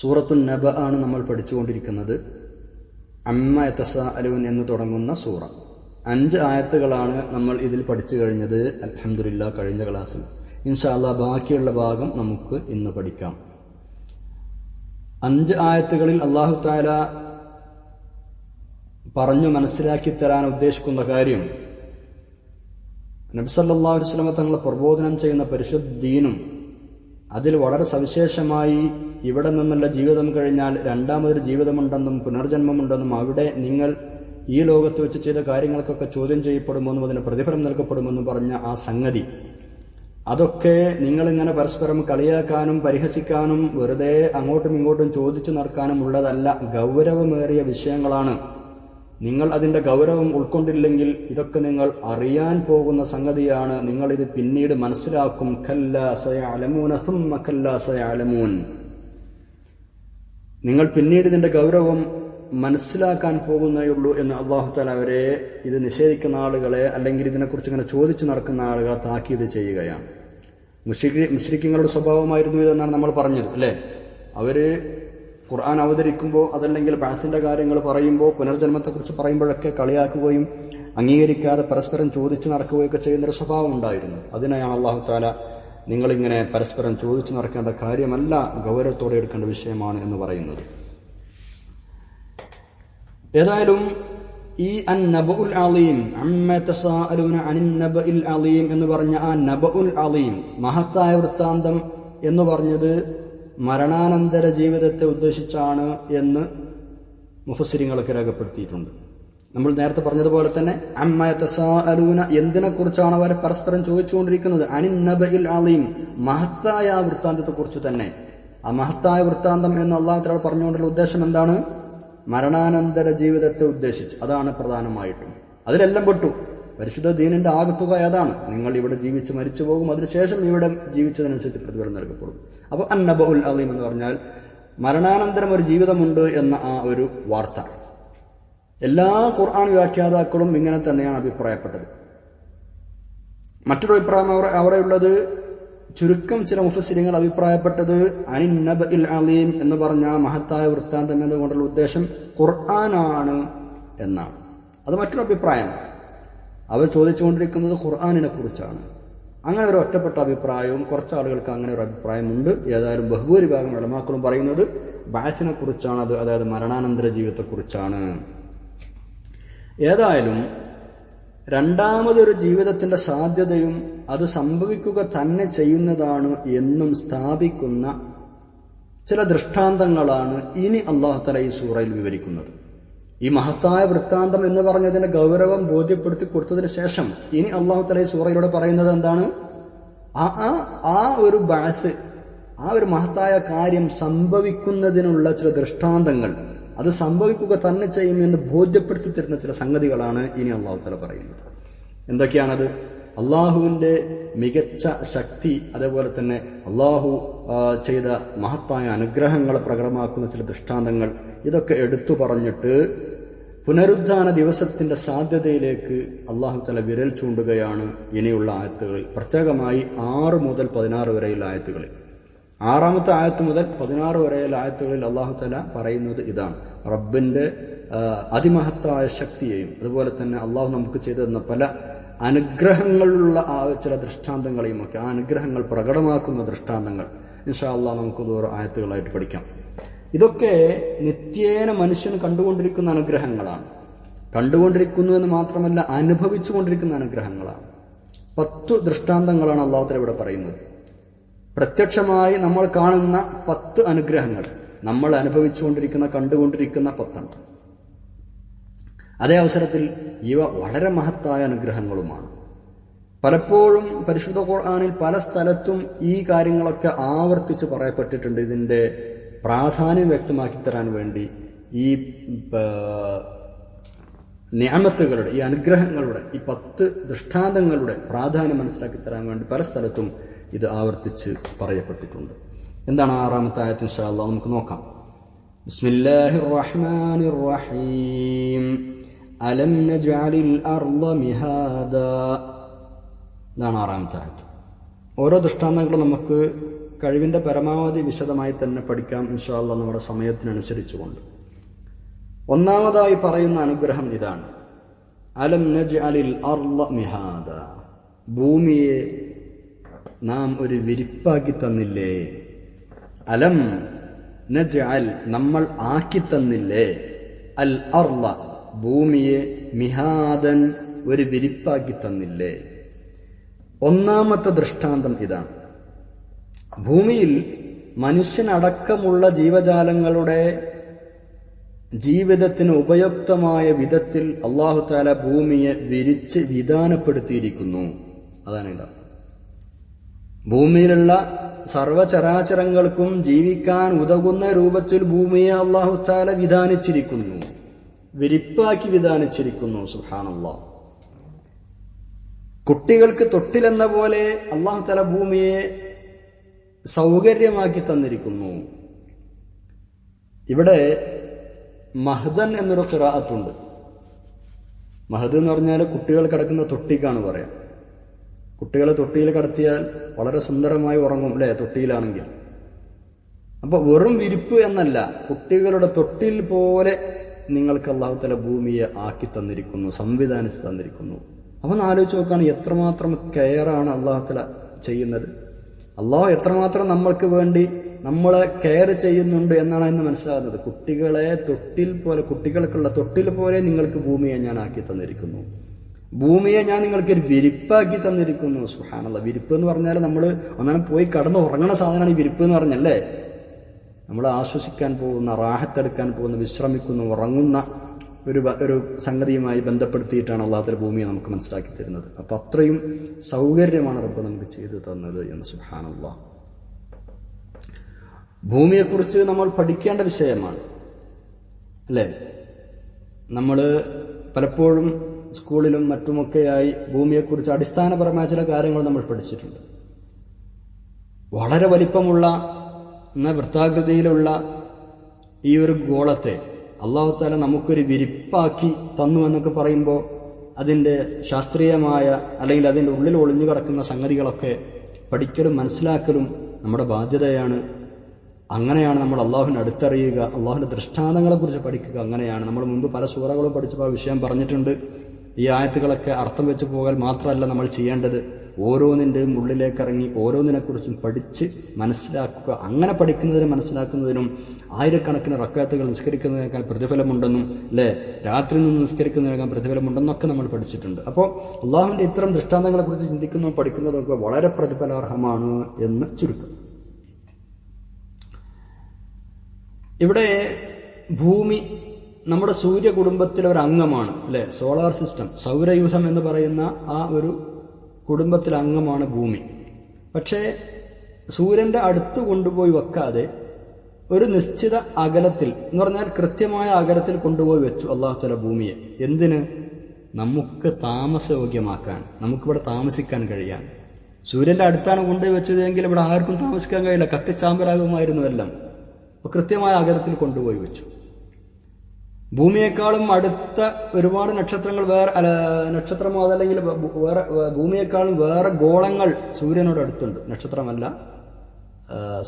സൂറത്തു നബ ആണ് നമ്മൾ പഠിച്ചുകൊണ്ടിരിക്കുന്നത്. അമ്മ എത്തസ അലുവൻ എന്ന് തുടങ്ങുന്ന സൂറ. അഞ്ച് ആയത്തുകളാണ് നമ്മൾ ഇതിൽ പഠിച്ചു കഴിഞ്ഞത്. അലഹമില്ല കഴിഞ്ഞ ക്ലാസ്സിൽ. ഇൻഷാല്ല ബാക്കിയുള്ള ഭാഗം നമുക്ക് ഇന്ന് പഠിക്കാം. അഞ്ച് ആയത്തുകളിൽ അള്ളാഹു താല പറഞ്ഞു മനസ്സിലാക്കി തരാൻ ഉദ്ദേശിക്കുന്ന കാര്യം നബ്സല്ലാ വസ്ലമ തങ്ങളെ പ്രബോധനം ചെയ്യുന്ന പരിശുദ്ധ ദീനും അതിൽ വളരെ സവിശേഷമായി ഇവിടെ നിന്നുള്ള ജീവിതം കഴിഞ്ഞാൽ രണ്ടാമതൊരു ജീവിതമുണ്ടെന്നും പുനർജന്മമുണ്ടെന്നും അവിടെ നിങ്ങൾ ഈ ലോകത്ത് വെച്ച് ചെയ്ത കാര്യങ്ങൾക്കൊക്കെ ചോദ്യം ചെയ്യപ്പെടുമെന്നും അതിന് പ്രതിഫലം നൽകപ്പെടുമെന്നും പറഞ്ഞ ആ സംഗതി. അതൊക്കെ നിങ്ങളിങ്ങനെ പരസ്പരം കളിയാക്കാനും പരിഹസിക്കാനും വെറുതെ അങ്ങോട്ടും ഇങ്ങോട്ടും ചോദിച്ചു നടക്കാനും ഉള്ളതല്ല ഗൗരവമേറിയ വിഷയങ്ങളാണ്. നിങ്ങൾ അതിന്റെ ഗൗരവം ഉൾക്കൊണ്ടില്ലെങ്കിൽ ഇതൊക്കെ നിങ്ങൾ അറിയാൻ പോകുന്ന സംഗതിയാണ്. നിങ്ങൾ ഇത് പിന്നീട് മനസ്സിലാക്കും. സയഅലമൂൻ നിങ്ങൾ പിന്നീട് ഇതിന്റെ ഗൗരവം മനസ്സിലാക്കാൻ പോകുന്നേയുള്ളൂ എന്ന് അള്ളാഹു താല അവരെ ഇത് നിഷേധിക്കുന്ന ആളുകളെ അല്ലെങ്കിൽ ഇതിനെക്കുറിച്ച് ഇങ്ങനെ ചോദിച്ചു നടക്കുന്ന ആളുകളെ താക്കീത് ചെയ്യുകയാണ്. മുഷ്രിഖ് മുഷ്രിഖിങ്ങളുടെ സ്വഭാവമായിരുന്നു ഇതെന്നാണ് നമ്മൾ പറഞ്ഞത് അല്ലേ? അവർ ഖുർആൻ അവതരിക്കുമ്പോൾ അതല്ലെങ്കിൽ ബാസിന്റെ കാര്യങ്ങൾ പറയുമ്പോൾ പുനർജന്മത്തെക്കുറിച്ച് പറയുമ്പോഴൊക്കെ കളിയാക്കുകയും അംഗീകരിക്കാതെ പരസ്പരം ചോദിച്ചു നടക്കുകയൊക്കെ ചെയ്യുന്നൊരു സ്വഭാവം ഉണ്ടായിരുന്നു. അതിനെയാണ് അള്ളാഹു താല നിങ്ങളിങ്ങനെ പരസ്പരം ചോദിച്ചു നടക്കേണ്ട കാര്യമല്ല ഗൗരവത്തോടെ എടുക്കേണ്ട വിഷയമാണ് എന്ന് പറയുന്നത്. ഏതായാലും ഈ അൻ നബഉൽ അലീം അനിൻ നബഇൽ അലീം എന്ന് പറഞ്ഞ ആ നബഉൽ അലീം മഹത്തായ വൃത്താന്തം എന്ന് പറഞ്ഞത് മരണാനന്തര ജീവിതത്തെ ഉദ്ദേശിച്ചാണ് എന്ന് മുഫസിരിങ്ങളൊക്കെ രേഖപ്പെടുത്തിയിട്ടുണ്ട്. നമ്മൾ നേരത്തെ പറഞ്ഞതുപോലെ തന്നെ അമ്മ തസാഅലൂന എന്തിനെ കുറിച്ചാണ് അവർ പരസ്പരം ചോദിച്ചുകൊണ്ടിരിക്കുന്നത്? അനിൻ നബഇൽ അലീം മഹത്തായ ആ വൃത്താന്തത്തെ കുറിച്ച് തന്നെ. ആ മഹത്തായ വൃത്താന്തം എന്ന് അള്ളാഹു പറഞ്ഞുകൊണ്ടുള്ള ഉദ്ദേശം എന്താണ്? മരണാനന്തര ജീവിതത്തെ ഉദ്ദേശിച്ച്. അതാണ് പ്രധാനമായിട്ടും. അതിലെല്ലാം പെട്ടു. പരിശുദ്ധ ദീനിന്റെ ആകത്തുക ഏതാണ്? നിങ്ങൾ ഇവിടെ ജീവിച്ച് മരിച്ചു പോകും അതിനുശേഷം ഇവിടെ ജീവിച്ചതിനനുസരിച്ച് പ്രതിഫലം നൽകപ്പെടും. അപ്പോൾ അന്നബഹുൽ അലീം എന്ന് പറഞ്ഞാൽ മരണാനന്തരം ഒരു ജീവിതമുണ്ട് എന്ന ആ ഒരു വാർത്ത. എല്ലാ ഖുർആൻ വ്യാഖ്യാതാക്കളും ഇങ്ങനെ തന്നെയാണ് അഭിപ്രായപ്പെട്ടത്. മറ്റൊരു അഭിപ്രായം അവർ അവിടെയുള്ളത് ചുരുക്കം ചില മുഫസിലിങ്ങൾ അഭിപ്രായപ്പെട്ടത് അനിൻ നബ ഇൽ അലീം എന്ന് പറഞ്ഞ മഹത്തായ വൃത്താന്തം എന്നതുകൊണ്ടുള്ള ഉദ്ദേശം ഖുർആനാണ് എന്നാണ്. അത് മറ്റൊരു അഭിപ്രായം അവർ ചോദിച്ചുകൊണ്ടിരിക്കുന്നത് ഖുർആാനിനെ കുറിച്ചാണ്. അങ്ങനെ ഒരു ഒറ്റപ്പെട്ട അഭിപ്രായവും കുറച്ച് ആളുകൾക്ക് അങ്ങനെ ഒരു അഭിപ്രായമുണ്ട്. ഏതായാലും ബഹുഭൂരിഭാഗം ഇളമാക്കളും പറയുന്നത് ബാസിനെ കുറിച്ചാണ് അത് അതായത് മരണാനന്തര ജീവിതത്തെക്കുറിച്ചാണ് ഏതായാലും രണ്ടാമതൊരു ജീവിതത്തിന്റെ സാധ്യതയും അത് സംഭവിക്കുക തന്നെ ചെയ്യുന്നതാണ് എന്നും സ്ഥാപിക്കുന്ന ചില ദൃഷ്ടാന്തങ്ങളാണ് ഇനി അള്ളാഹുത്തല ഈ സൂറയിൽ വിവരിക്കുന്നത്. ഈ മഹത്തായ വൃത്താന്തം എന്ന് പറഞ്ഞതിന്റെ ഗൗരവം ബോധ്യപ്പെടുത്തി കൊടുത്തതിന് ശേഷം ഇനി അള്ളാഹു തലൈ സൂറയിലൂടെ പറയുന്നത് എന്താണ്? ആ ആ ഒരു ബാസ് ആ ഒരു മഹത്തായ കാര്യം സംഭവിക്കുന്നതിനുള്ള ചില ദൃഷ്ടാന്തങ്ങൾ അത് സംഭവിക്കുക തന്നെ ചെയ്യും എന്ന് ബോധ്യപ്പെടുത്തി തരുന്ന ചില സംഗതികളാണ് ഇനി അള്ളാഹു തല പറയുന്നത്. എന്തൊക്കെയാണത്? അള്ളാഹുവിന്റെ മികച്ച ശക്തി അതേപോലെ തന്നെ അള്ളാഹു ചെയ്ത മഹത്തായ അനുഗ്രഹങ്ങളെ പ്രകടമാക്കുന്ന ചില ദൃഷ്ടാന്തങ്ങൾ ഇതൊക്കെ എടുത്തു പറഞ്ഞിട്ട് പുനരുദ്ധാന ദിവസത്തിന്റെ സാധ്യതയിലേക്ക് അള്ളാഹു തല വിരൽ ചൂണ്ടുകയാണ് ഇനിയുള്ള ആയത്തുകളിൽ പ്രത്യേകമായി ആറ് മുതൽ പതിനാറ് വരെയുള്ള ആയത്തുകളിൽ ആറാമത്തെ ആയത്ത് മുതൽ പതിനാറ് വരെയുള്ള ആയത്തുകളിൽ അള്ളാഹു തല പറയുന്നത് ഇതാണ്. റബ്ബിന്റെ അതിമഹത്തായ ശക്തിയെയും അതുപോലെ തന്നെ അള്ളാഹു നമുക്ക് ചെയ്തു തന്ന പല അനുഗ്രഹങ്ങളുള്ള ആ ചില ദൃഷ്ടാന്തങ്ങളെയും ഒക്കെ ആ അനുഗ്രഹങ്ങൾ പ്രകടമാക്കുന്ന ദൃഷ്ടാന്തങ്ങൾ. ഇൻഷാ അള്ളാഹ് നമുക്ക് ഓരോ ആയത്തുകളായിട്ട് പഠിക്കാം. ഇതൊക്കെ നിത്യേന മനുഷ്യൻ കണ്ടുകൊണ്ടിരിക്കുന്ന അനുഗ്രഹങ്ങളാണ്. കണ്ടുകൊണ്ടിരിക്കുന്നു എന്ന് മാത്രമല്ല അനുഭവിച്ചുകൊണ്ടിരിക്കുന്ന അനുഗ്രഹങ്ങളാണ്. പത്തു ദൃഷ്ടാന്തങ്ങളാണ് അള്ളാഹുത്തല ഇവിടെ പറയുന്നത്. പ്രത്യക്ഷമായി നമ്മൾ കാണുന്ന പത്ത് അനുഗ്രഹങ്ങൾ നമ്മൾ അനുഭവിച്ചുകൊണ്ടിരിക്കുന്ന കണ്ടുകൊണ്ടിരിക്കുന്ന പത്തെണ്ണം അതേ അവസരത്തിൽ ഇവ വളരെ മഹത്തായ അനുഗ്രഹങ്ങളുമാണ്. പലപ്പോഴും പരിശുദ്ധ ഖുർആാനിൽ പല സ്ഥലത്തും ഈ കാര്യങ്ങളൊക്കെ ആവർത്തിച്ച് പറയപ്പെട്ടിട്ടുണ്ട്. ഇതിന്റെ പ്രാധാന്യം വ്യക്തമാക്കി തരാൻ വേണ്ടി ഈ ഞാമത്തുകളുടെ ഈ അനുഗ്രഹങ്ങളുടെ ഈ പത്ത് ദൃഷ്ടാന്തങ്ങളുടെ പ്രാധാന്യം മനസ്സിലാക്കി തരാൻ വേണ്ടി പല സ്ഥലത്തും ഇത് ആവർത്തിച്ച് പറയപ്പെട്ടിട്ടുണ്ട്. എന്താണ് ആറാമത്തെ ആയത്തിന് ഇൻഷാല്ലാ നമുക്ക് നോക്കാം. ബിസ്മില്ലാഹിർ റഹ്മാനിർ റഹീം അലം നജ്അലിൽ അർള മിഹാദ. ഇതാണ് ആറാമത്തെ ആയത്ത്. ഓരോ ദൃഷ്ടാന്തങ്ങളും നമുക്ക് കഴിവിന്റെ പരമാവധി വിശദമായി തന്നെ പഠിക്കാം ഇൻഷാല്ല നമ്മുടെ സമയത്തിനനുസരിച്ചുകൊണ്ട്. ഒന്നാമതായി പറയുന്ന അനുഗ്രഹം ഇതാണ്. അലം നജ് അലിൽ മിഹാദ. ഭൂമിയെ നാം ഒരു വിരിപ്പാക്കി തന്നില്ലേ? അലം നജ് അൽ നമ്മൾ ആക്കി തന്നില്ലേ? അൽ അർല ഭൂമിയെ മിഹാദൻ ഒരു വിരിപ്പാക്കി തന്നില്ലേ? ഒന്നാമത്തെ ദൃഷ്ടാന്തം ഇതാണ്. ഭൂമിയിൽ മനുഷ്യനടക്കമുള്ള ജീവജാലങ്ങളുടെ ജീവിതത്തിന് ഉപയുക്തമായ വിധത്തിൽ അള്ളാഹു താല ഭൂമിയെ വിരിച്ച് വിധാനപ്പെടുത്തിയിരിക്കുന്നു. അതാണ് എന്റെ അർത്ഥം. ഭൂമിയിലുള്ള സർവചരാചരങ്ങൾക്കും ജീവിക്കാൻ ഉതകുന്ന രൂപത്തിൽ ഭൂമിയെ അള്ളാഹു താല വിധാനിച്ചിരിക്കുന്നു. വിരിപ്പാക്കി വിധാനിച്ചിരിക്കുന്നു. സുഹാനുള്ള കുട്ടികൾക്ക് തൊട്ടിലെന്ന പോലെ അള്ളാഹു ഭൂമിയെ സൗകര്യമാക്കി തന്നിരിക്കുന്നു. ഇവിടെ മഹദൻ എന്നൊരു ഖിറാഅത്തുണ്ട്. മഹദ് എന്ന് പറഞ്ഞാൽ കുട്ടികൾ കിടക്കുന്ന തൊട്ടിക്കാണ് പറയാം. കുട്ടികളെ തൊട്ടിയിൽ കടത്തിയാൽ വളരെ സുന്ദരമായി ഉറങ്ങും അല്ലേ? തൊട്ടിയിലാണെങ്കിൽ. അപ്പൊ വെറും വിരിപ്പ് എന്നല്ല കുട്ടികളുടെ തൊട്ടിൽ പോലെ നിങ്ങൾക്ക് അള്ളാഹുത്തല ഭൂമിയെ ആക്കി തന്നിരിക്കുന്നു സംവിധാനിച്ച് തന്നിരിക്കുന്നു. അവൻ ആലോചിച്ച് നോക്കുകയാണ് എത്രമാത്രം കെയറാണ് അള്ളാഹുത്തല ചെയ്യുന്നത്. അള്ളാഹു എത്രമാത്രം നമ്മൾക്ക് വേണ്ടി നമ്മളെ കെയർ ചെയ്യുന്നുണ്ട് എന്നാണ് ഇന്ന് മനസ്സിലാകുന്നത്. കുട്ടികളെ തൊട്ടിൽ പോലെ കുട്ടികൾക്കുള്ള തൊട്ടിൽ പോലെ നിങ്ങൾക്ക് ഭൂമിയെ ഞാൻ ആക്കി തന്നിരിക്കുന്നു. ഭൂമിയെ ഞാൻ നിങ്ങൾക്ക് ഒരു വിരിപ്പാക്കി തന്നിരിക്കുന്നു. സുഹാനുള്ള വിരിപ്പ് എന്ന് പറഞ്ഞാൽ നമ്മൾ ഒന്നാലും പോയി കടന്ന് ഉറങ്ങണ സാധനമാണ് ഈ വിരിപ്പ് എന്ന് പറഞ്ഞല്ലേ? നമ്മൾ ആശ്വസിക്കാൻ പോകുന്ന റാഹത്തെടുക്കാൻ പോകുന്ന വിശ്രമിക്കുന്ന ഉറങ്ങുന്ന ഒരു ഒരു സംഗതിയുമായി ബന്ധപ്പെടുത്തിയിട്ടാണ് അള്ളാഹത്തിലെ ഭൂമിയെ നമുക്ക് മനസ്സിലാക്കി തരുന്നത്. അപ്പൊ അത്രയും സൗകര്യമാണ് റബ്ബ് നമുക്ക് ചെയ്തു തന്നത് എന്ന് സുഹാനുള്ള ഭൂമിയെക്കുറിച്ച് നമ്മൾ പഠിക്കേണ്ട വിഷയമാണ്. അല്ലേ? നമ്മൾ പലപ്പോഴും സ്കൂളിലും മറ്റുമൊക്കെയായി ഭൂമിയെക്കുറിച്ച് അടിസ്ഥാനപരമായ ചില കാര്യങ്ങൾ നമ്മൾ പഠിച്ചിട്ടുണ്ട്. വളരെ വലിപ്പമുള്ള എന്ന വൃത്താകൃതിയിലുള്ള ഈ ഒരു ഗോളത്തെ അള്ളാഹുത്താല നമുക്കൊരു വിരിപ്പാക്കി തന്നു എന്നൊക്കെ പറയുമ്പോൾ അതിന്റെ ശാസ്ത്രീയമായ അല്ലെങ്കിൽ അതിന്റെ ഉള്ളിൽ ഒളിഞ്ഞു കിടക്കുന്ന സംഗതികളൊക്കെ പഠിക്കലും മനസ്സിലാക്കലും നമ്മുടെ ബാധ്യതയാണ്. അങ്ങനെയാണ് നമ്മൾ അള്ളാഹുവിനെ അടുത്തറിയുക അള്ളാഹുവിന്റെ ദൃഷ്ടാന്തങ്ങളെക്കുറിച്ച് പഠിക്കുക. അങ്ങനെയാണ്. നമ്മൾ മുമ്പ് പല സൂറകളും പഠിച്ചപ്പോൾ ആ വിഷയം പറഞ്ഞിട്ടുണ്ട്. ഈ ആയത്തുകളൊക്കെ അർത്ഥം വെച്ച് പോകാൻ മാത്രമല്ല നമ്മൾ ചെയ്യേണ്ടത് ഓരോന്നിന്റെയും ഉള്ളിലേക്ക് ഇറങ്ങി ഓരോന്നിനെക്കുറിച്ചും പഠിച്ച് മനസ്സിലാക്കുക. അങ്ങനെ പഠിക്കുന്നതിനും മനസ്സിലാക്കുന്നതിനും ആയിരക്കണക്കിന് റക്കാത്തുകൾ നിസ്കരിക്കുന്നതിനേക്കാൾ പ്രതിഫലമുണ്ടെന്നും അല്ലേ രാത്രി നിന്ന് നിസ്കരിക്കുന്നതിനേക്കാൾ പ്രതിഫലമുണ്ടെന്നൊക്കെ നമ്മൾ പഠിച്ചിട്ടുണ്ട്. അപ്പോൾ അള്ളാഹുവിന്റെ ഇത്തരം ദൃഷ്ടാന്തങ്ങളെക്കുറിച്ച് ചിന്തിക്കുന്നതും പഠിക്കുന്നതൊക്കെ വളരെ പ്രതിഫലാർഹമാണ് എന്ന് ചുരുക്കം. ഇവിടെ ഭൂമി നമ്മുടെ സൂര്യ കുടുംബത്തിലെ ഒരു അംഗമാണ് അല്ലെ? സോളാർ സിസ്റ്റം സൗരയൂഥം എന്ന് പറയുന്ന ആ ഒരു കുടുംബത്തിലെ അംഗമാണ് ഭൂമി. പക്ഷേ സൂര്യന്റെ അടുത്ത് കൊണ്ടുപോയി വെക്കാതെ ഒരു നിശ്ചിത അകലത്തിൽ എന്ന് പറഞ്ഞാൽ കൃത്യമായ അകലത്തിൽ കൊണ്ടുപോയി വെച്ചു അള്ളാഹുത്തല ഭൂമിയെ. എന്തിന്? നമുക്ക് താമസയോഗ്യമാക്കാൻ നമുക്കിവിടെ താമസിക്കാൻ കഴിയാൻ. സൂര്യന്റെ അടുത്താണ് കൊണ്ടുപോയി വെച്ചതെങ്കിൽ ഇവിടെ ആർക്കും താമസിക്കാൻ കഴിയില്ല. കത്തിച്ചാമ്പലാകുമായിരുന്നു എല്ലാം. അപ്പൊ കൃത്യമായ അകലത്തിൽ കൊണ്ടുപോയി വെച്ചു. ഭൂമിയെക്കാളും അടുത്ത ഒരുപാട് നക്ഷത്രങ്ങൾ വേറെ അല്ല, നക്ഷത്രമോ അതല്ലെങ്കിൽ വേറെ ഭൂമിയേക്കാളും വേറെ ഗോളങ്ങൾ സൂര്യനോട് അടുത്തുണ്ട്. നക്ഷത്രമല്ല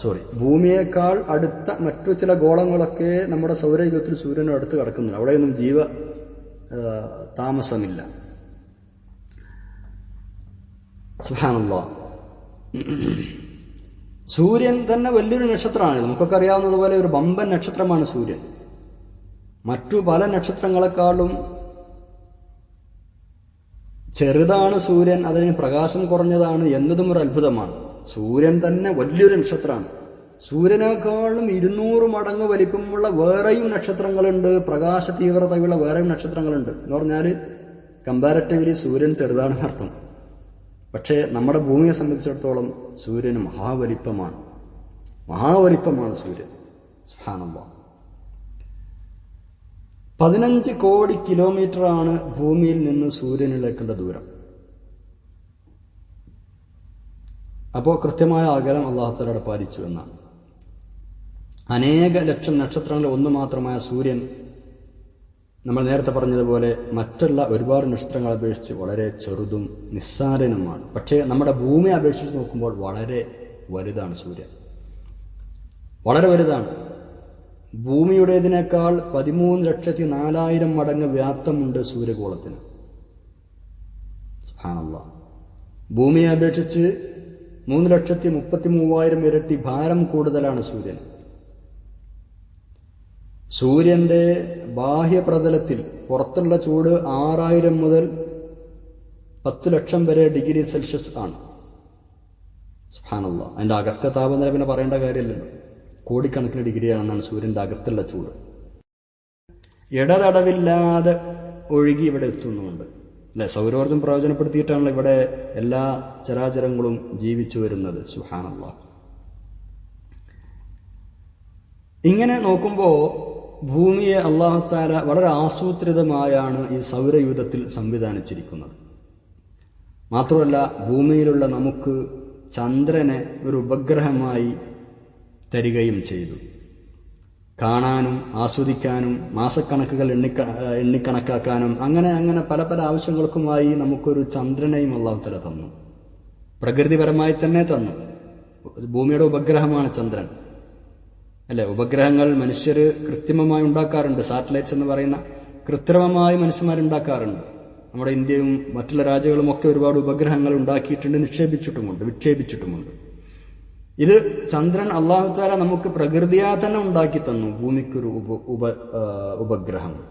സോറി ഭൂമിയേക്കാൾ അടുത്ത മറ്റു ചില ഗോളങ്ങളൊക്കെ നമ്മുടെ സൗരയുഗത്തിൽ സൂര്യനോട് അടുത്ത് കിടക്കുന്നുണ്ട്. അവിടെയൊന്നും ജീവ താമസമില്ല. സുഹാനുള്ള സൂര്യൻ തന്നെ വലിയൊരു നക്ഷത്രമാണ്. നമുക്കൊക്കെ അറിയാവുന്നതുപോലെ ഒരു ബമ്പൻ നക്ഷത്രമാണ് സൂര്യൻ. മറ്റു പല നക്ഷത്രങ്ങളെക്കാളും ചെറുതാണ് സൂര്യൻ അതിന് പ്രകാശം കുറഞ്ഞതാണ് എന്നതും ഒരു അത്ഭുതമാണ്. സൂര്യൻ തന്നെ വലിയൊരു നക്ഷത്രമാണ്. സൂര്യനേക്കാളും ഇരുന്നൂറ് മടങ്ങ് വലിപ്പമുള്ള വേറെയും നക്ഷത്രങ്ങളുണ്ട്. പ്രകാശ തീവ്രതയുള്ള വേറെയും നക്ഷത്രങ്ങളുണ്ട്. എന്ന് പറഞ്ഞാൽ കമ്പാരറ്റീവ്ലി സൂര്യൻ ചെറുതാണ് അർത്ഥം. പക്ഷേ നമ്മുടെ ഭൂമിയെ സംബന്ധിച്ചിടത്തോളം സൂര്യന് മഹാവലിപ്പമാണ്. മഹാവലിപ്പമാണ് സൂര്യൻ. സുഹാനല്ല പതിനഞ്ച് കോടി കിലോമീറ്റർ ആണ് ഭൂമിയിൽ നിന്ന് സൂര്യനിലേക്കുള്ള ദൂരം. അപ്പോൾ കൃത്യമായ അകലം അള്ളാഹുത്തലയുടെ പാലിച്ചു എന്നാണ്. അനേക ലക്ഷം നക്ഷത്രങ്ങളിൽ ഒന്ന് മാത്രമായ സൂര്യൻ നമ്മൾ നേരത്തെ പറഞ്ഞതുപോലെ മറ്റുള്ള ഒരുപാട് നക്ഷത്രങ്ങളെ അപേക്ഷിച്ച് വളരെ ചെറുതും നിസ്സാരനുമാണ്. പക്ഷേ നമ്മുടെ ഭൂമിയെ അപേക്ഷിച്ച് നോക്കുമ്പോൾ വളരെ വലുതാണ് സൂര്യൻ. വളരെ വലുതാണ്. ഭൂമിയുടേതിനേക്കാൾ പതിമൂന്ന് ലക്ഷത്തി നാലായിരം മടങ്ങ് വ്യാപ്തമുണ്ട് സൂര്യഗോളത്തിന്. ഭൂമിയെ അപേക്ഷിച്ച് മൂന്ന് ലക്ഷത്തി മുപ്പത്തി മൂവായിരം ഇരട്ടി ഭാരം കൂടുതലാണ് സൂര്യൻ. സൂര്യന്റെ ബാഹ്യപ്രതലത്തിൽ പുറത്തുള്ള ചൂട് ആറായിരം മുതൽ പത്തു ലക്ഷം വരെ ഡിഗ്രി സെൽഷ്യസ് ആണ്. സുഹാനുള്ള അതിന്റെ അകത്തെ താപനില പിന്നെ പറയേണ്ട കാര്യമില്ലല്ലോ. കോടിക്കണക്കിന് ഡിഗ്രിയാണെന്നാണ് സൂര്യന്റെ അകത്തുള്ള ചൂട്. ഇടതടവില്ലാതെ ഒഴുകി ഇവിടെ എത്തുന്നുണ്ട് അല്ലെ? സൗരോർജം പ്രയോജനപ്പെടുത്തിയിട്ടാണല്ലോ ഇവിടെ എല്ലാ ചരാചരങ്ങളും ജീവിച്ചു വരുന്നത്. സുഹാനല്ല ഇങ്ങനെ നോക്കുമ്പോൾ ഭൂമിയെ അള്ളാഹുത്താല വളരെ ആസൂത്രിതമായാണ് ഈ സൗരയൂഥത്തിൽ സംവിധാനിച്ചിരിക്കുന്നത്. മാത്രമല്ല ഭൂമിയിലുള്ള നമുക്ക് ചന്ദ്രനെ ഒരു ഉപഗ്രഹമായി തരികയും ചെയ്തു. കാണാനും ആസ്വദിക്കാനും മാസക്കണക്കുകൾ എണ്ണിക്ക എണ്ണിക്കണക്കാക്കാനും അങ്ങനെ അങ്ങനെ പല പല ആവശ്യങ്ങൾക്കുമായി നമുക്കൊരു ചന്ദ്രനെയും അള്ളാഹുത്തല തന്നു. പ്രകൃതിപരമായി തന്നെ തന്നു. ഭൂമിയുടെ ഉപഗ്രഹമാണ് ചന്ദ്രൻ. അല്ലെ? ഉപഗ്രഹങ്ങൾ മനുഷ്യർ കൃത്രിമമായി ഉണ്ടാക്കാറുണ്ട്. സാറ്റലൈറ്റ്സ് എന്ന് പറയുന്ന കൃത്രിമമായി മനുഷ്യന്മാരുണ്ടാക്കാറുണ്ട് നമ്മുടെ ഇന്ത്യയും മറ്റുള്ള രാജ്യങ്ങളും ഒക്കെ ഒരുപാട് ഉപഗ്രഹങ്ങൾ ഉണ്ടാക്കിയിട്ടുണ്ട് നിക്ഷേപിച്ചിട്ടുമുണ്ട് വിക്ഷേപിച്ചിട്ടുമുണ്ട്. ഇത് ചന്ദ്രൻ അള്ളാഹു താല നമുക്ക് പ്രകൃതിയാ തന്നെ ഉണ്ടാക്കി തന്നു ഭൂമിക്കൊരു ഉപ ഉപ ഉപഗ്രഹം.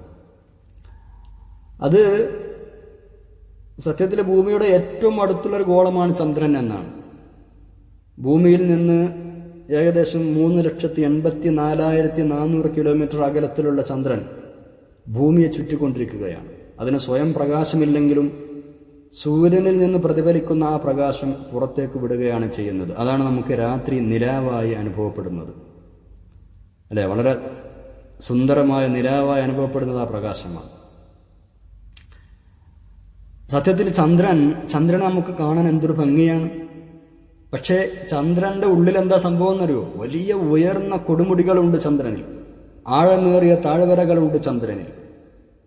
അത് സത്യത്തിൽ ഭൂമിയുടെ ഏറ്റവും അടുത്തുള്ള ഒരു ഗോളമാണ് ചന്ദ്രൻ എന്നാണ്. ഭൂമിയിൽ നിന്ന് ഏകദേശം മൂന്ന് ലക്ഷത്തി എൺപത്തി നാലായിരത്തി നാനൂറ് കിലോമീറ്റർ അകലത്തിലുള്ള ചന്ദ്രൻ ഭൂമിയെ ചുറ്റിക്കൊണ്ടിരിക്കുകയാണ്. അതിന് സ്വയം പ്രകാശമില്ലെങ്കിലും സൂര്യനിൽ നിന്ന് പ്രതിഫലിക്കുന്ന ആ പ്രകാശം പുറത്തേക്ക് വിടുകയാണ് ചെയ്യുന്നത്. അതാണ് നമുക്ക് രാത്രി നിലാവായി അനുഭവപ്പെടുന്നത്. അല്ലെ? വളരെ സുന്ദരമായ നിലാവായി അനുഭവപ്പെടുന്നത് ആ പ്രകാശമാണ്. സത്യത്തിൽ ചന്ദ്രൻ ചന്ദ്രനെ നമുക്ക് കാണാൻ എന്തൊരു ഭംഗിയാണ്. പക്ഷേ ചന്ദ്രന്റെ ഉള്ളിൽ എന്താ സംഭവം എന്നറിയോ? വലിയ ഉയർന്ന കൊടുമുടികളുണ്ട് ചന്ദ്രനിൽ. ആഴമേറിയ താഴ്വരകളുണ്ട് ചന്ദ്രനിൽ.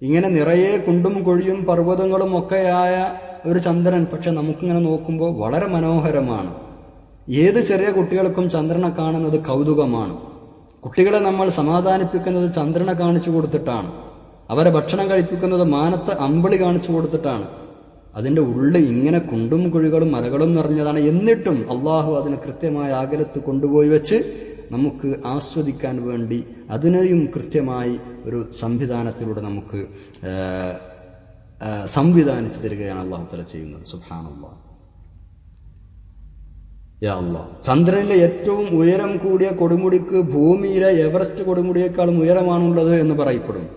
ഇങ്ങനെ നിറയെ കുണ്ടും കുഴിയും പർവതങ്ങളും ഒക്കെയായ ഒരു ചന്ദ്രൻ പക്ഷെ നമുക്കിങ്ങനെ നോക്കുമ്പോൾ വളരെ മനോഹരമാണ്. ഏത് ചെറിയ കുട്ടികൾക്കും ചന്ദ്രനെ കാണുന്നത് കൗതുകമാണ്. കുട്ടികളെ നമ്മൾ സമാധാനിപ്പിക്കുന്നത് ചന്ദ്രനെ കാണിച്ചു കൊടുത്തിട്ടാണ്. അവരെ ഭക്ഷണം കഴിപ്പിക്കുന്നത് മാനത്തെ അമ്പിളി കാണിച്ചു കൊടുത്തിട്ടാണ്. അതിന്റെ ഉള്ളിൽ ഇങ്ങനെ കുണ്ടും കുഴികളും മലകളും നിറഞ്ഞതാണ്. എന്നിട്ടും അള്ളാഹു അതിനെ കൃത്യമായ അകലത്ത് കൊണ്ടുപോയി വെച്ച് നമുക്ക് ആസ്വദിക്കാൻ വേണ്ടി അതിനെയും കൃത്യമായി ഒരു സംവിധാനത്തിലൂടെ നമുക്ക് സംവിധാനിച്ചു തരികയാണ് അള്ളാഹു തല ചെയ്യുന്നത്. സുഹാനുള്ള ചന്ദ്രനിലെ ഏറ്റവും ഉയരം കൂടിയ കൊടുമുടിക്ക് ഭൂമിയിലെ എവറസ്റ്റ് കൊടുമുടിയേക്കാളും ഉയരമാണുള്ളത് എന്ന് പറയപ്പെടും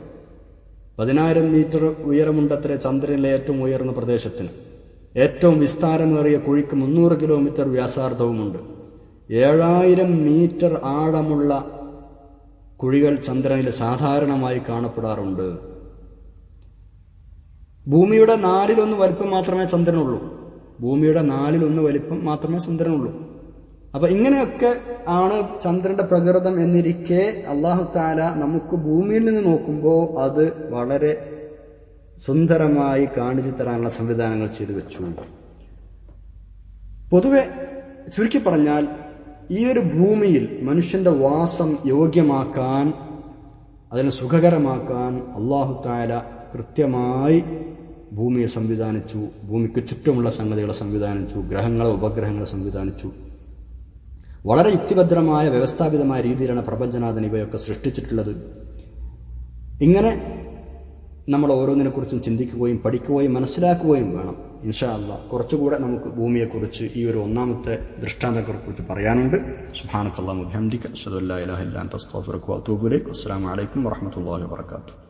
പതിനായിരം മീറ്റർ ഉയരമുണ്ടത്ര ചന്ദ്രനിലെ ഏറ്റവും ഉയർന്ന പ്രദേശത്തിന്. ഏറ്റവും വിസ്താരമേറിയ കുഴിക്ക് മുന്നൂറ് കിലോമീറ്റർ വ്യാസാർത്ഥവുമുണ്ട്. ഏഴായിരം മീറ്റർ ആഴമുള്ള കുഴികൾ ചന്ദ്രനിൽ സാധാരണമായി കാണപ്പെടാറുണ്ട്. ഭൂമിയുടെ നാലിലൊന്ന് വലിപ്പം മാത്രമേ ചന്ദ്രനുള്ളൂ. ഭൂമിയുടെ നാലിലൊന്ന് വലിപ്പം മാത്രമേ ചന്ദ്രനുള്ളൂ. അപ്പൊ ഇങ്ങനെയൊക്കെ ആണ് ചന്ദ്രന്റെ പ്രകൃതം എന്നിരിക്കെ അള്ളാഹു താല നമുക്ക് ഭൂമിയിൽ നിന്ന് നോക്കുമ്പോൾ അത് വളരെ സുന്ദരമായി കാണിച്ചു തരാനുള്ള സംവിധാനങ്ങൾ ചെയ്തു വെച്ചു. പൊതുവെ ചുരുക്കി പറഞ്ഞാൽ ഈ ഒരു ഭൂമിയിൽ മനുഷ്യന്റെ വാസം യോഗ്യമാക്കാൻ അതിനെ സുഖകരമാക്കാൻ അള്ളാഹു താല കൃത്യമായി ഭൂമിയെ സംവിധാനിച്ചു ഭൂമിക്ക് ചുറ്റുമുള്ള സംഗതികളെ സംവിധാനിച്ചു ഗ്രഹങ്ങളെ ഉപഗ്രഹങ്ങളെ സംവിധാനിച്ചു. വളരെ യുക്തിഭദ്രമായ വ്യവസ്ഥാപിതമായ രീതിയിലാണ് പ്രപഞ്ചനാഥൻ ഇവയൊക്കെ സൃഷ്ടിച്ചിട്ടുള്ളത്. ഇങ്ങനെ നമ്മൾ ഓരോന്നിനെക്കുറിച്ചും ചിന്തിക്കുകയും പഠിക്കുകയും മനസ്സിലാക്കുകയും വേണം ഇൻഷാ അല്ല കുറച്ചുകൂടെ നമുക്ക് ഭൂമിയെക്കുറിച്ച് ഈ ഒരു ഒന്നാമത്തെ ദൃഷ്ടാന്തത്തെക്കുറിച്ച് പറയാനുണ്ട്. സുഹാനക്കല്ലാ മുഹമ്മദിക്ക് അസ്സാം ഇലാഹ വരഹമുല്ലാ വബറകാതുഹു